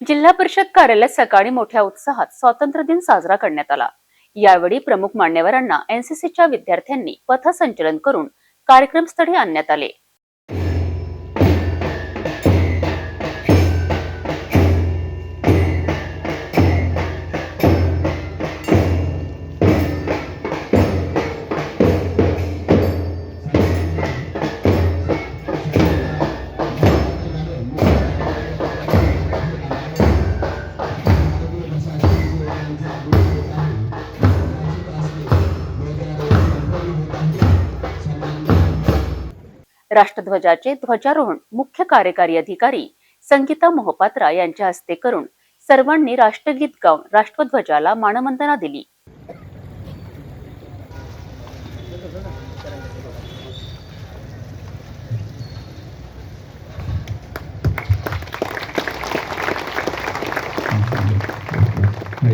जिल्हा परिषद कार्यालयात सकाळी मोठ्या उत्साहात स्वातंत्र्य दिन साजरा करण्यात आला. यावेळी प्रमुख मान्यवरांना एनसीसीच्या विद्यार्थ्यांनी पथसंचलन करून कार्यक्रमस्थळी आणण्यात आले. राष्ट्रध्वजाचे ध्वजारोहण मुख्य कार्यकारी अधिकारी संगीता मोहपात्रा यांच्या हस्ते करून सर्वांनी राष्ट्रगीत गाऊन राष्ट्रध्वजाला मानवंदना दिली.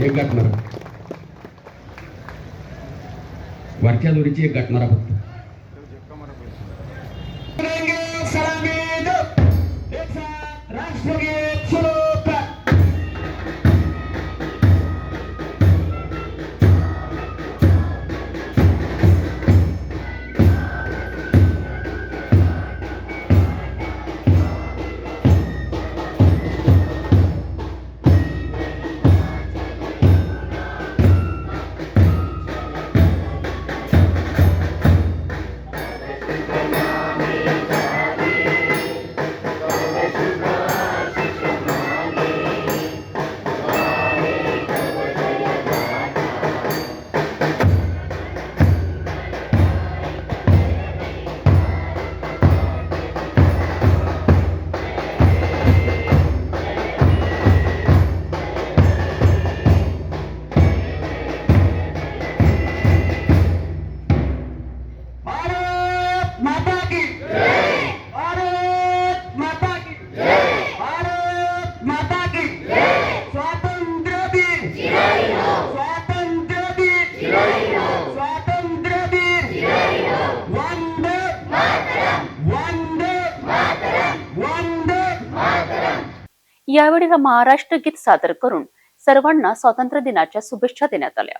एक गाठणारा. वरच्या दोरीची एक गाठणारा फक्त राष्ट्रगीत यावेळी महाराष्ट्र गीत सादर करून सर्वांना स्वातंत्र्य दिनाच्या शुभेच्छा देण्यात आल्या.